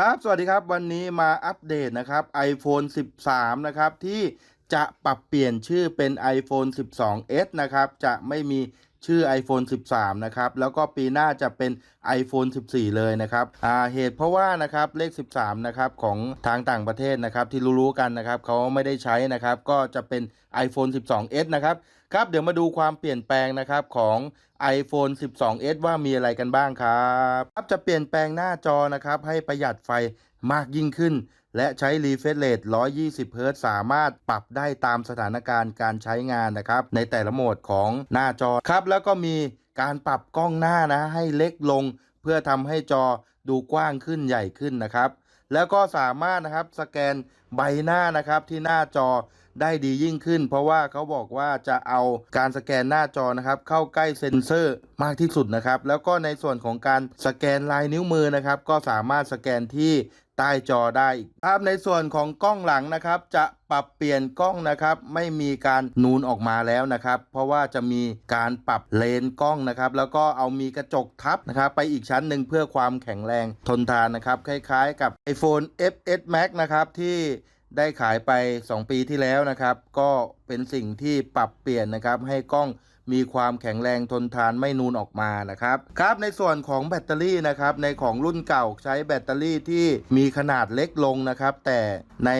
ครับ สวัสดีครับ วันนี้มาอัปเดตนะครับ iPhone 13 นะครับ ที่จะปรับเปลี่ยนชื่อเป็น iPhone 12s นะครับ จะไม่มี ชื่อ iPhone 13 นะครับ แล้วก็ปีหน้าจะเป็น iPhone 14 เลยนะครับอ่าเหตุเพราะว่านะครับเลข 13 นะครับของทางต่างประเทศนะครับที่รู้ๆกันนะครับเขาไม่ได้ใช้นะครับก็จะเป็น iPhone 12s นะครับครับเดี๋ยวมาดูความเปลี่ยนแปลงนะครับของ iPhone 12s ว่ามีอะไรกันบ้างครับครับจะเปลี่ยนแปลงหน้าจอนะครับให้ประหยัดไฟ มากยิ่งขึ้น และใช้ refresh rate 120 Hz สามารถปรับได้ตามสถานการณ์การใช้งานนะครับ ในแต่ละโหมดของหน้าจอครับ แล้วก็มีการปรับกล้องหน้านะ ให้เล็กลง เพื่อทำให้จอดูกว้างขึ้นใหญ่ขึ้นนะครับ แล้วก็สามารถนะครับสแกนใบหน้านะครับที่หน้าจอได้ดียิ่งขึ้น เพราะว่าเขาบอกว่าจะเอาการสแกนหน้าจอนะครับ เข้าใกล้เซ็นเซอร์มากที่สุดนะครับ แล้วก็ในส่วนของการสแกนลายนิ้วมือนะครับ ก็สามารถสแกนที่ ใต้จอได้อีกครับในส่วนของกล้องหลังนะครับ จะปรับเปลี่ยนกล้องนะครับ ไม่มีการนูนออกมาแล้วนะครับ เพราะว่าจะมีการปรับเลนกล้องนะครับ แล้วก็เอามีกระจกทับนะครับ ไปอีกชั้นหนึ่งเพื่อความแข็งแรงทนทานนะครับ คล้ายๆ กับ iPhone FS Max นะครับที่ได้ขายไป 2 ปีที่แล้วนะครับ ก็เป็นสิ่งที่ปรับเปลี่ยนนะครับให้กล้อง มีความแข็งแรงทนทานไม่นูนออกมานะครับครับในส่วนของแบตเตอรี่นะครับในของรุ่นเก่าใช้แบตเตอรี่ที่มีขนาดเล็กลงนะครับแต่ใน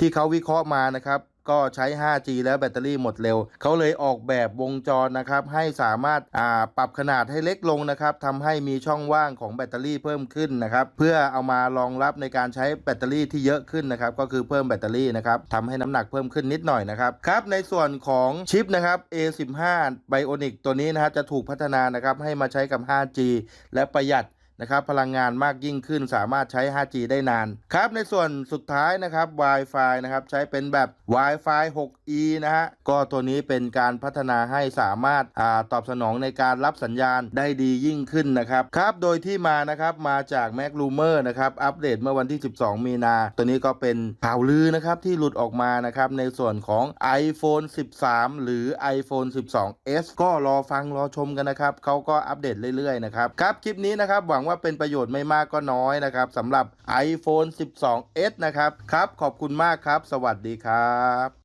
ที่เขาวิเคราะห์มานะครับ ก็ใช้ 5G แล้วแบตเตอรี่หมดเร็ว เขาเลยออกแบบวงจรนะครับให้สามารถาปรับขนาดให้เล็กลงนะครับทำให้มีช่องว่างของแบตเตอรี่เพิ่มขึ้นนะครับเพื่อเอามารองรับในการใช้แบตเตอรี่ที่เยอะขึ้นนะครับก็คือเพิ่มแบตเตอรี่นะครับทำให้น้ำหนักเพิ่มขึ้นนิดหน่อยนะครับครับในส่วนของชิปนะครับ A15 Bionic ตัวนี้นะครับจะถูกพัฒนานะครับให้มาใช้กับ 5G และประหยัด นะครับพลังงานมากยิ่งขึ้นสามารถใช้ 5G ได้นาน ครับในส่วนสุดท้ายนะครับ Wi-Fi นะครับใช้เป็นแบบ Wi-Fi 6E นะฮะก็ตัวนี้เป็นการพัฒนาให้สามารถอาตอบสนองในการรับสัญญาณได้ดียิ่งขึ้นนะครับครับโดยที่มานะครับมาจาก Mac Rumor นะครับอัปเดตเมื่อวันที่ 12 มีนา ตัวนี้ก็เป็นข่าวลือนะครับที่หลุดออกมานะครับในส่วนของ iPhone 13 หรือ iPhone 12s ก็รอฟังรอชมกันนะครับเขาก็อัปเดตเรื่อยๆนะครับครับคลิปนี้นะครับหวังงว่าเป็นประโยชน์ไม่มากก็น้อยนะครับสำหรับ iPhone 12s นะครับ ครับ ขอบคุณมากครับ สวัสดีครับ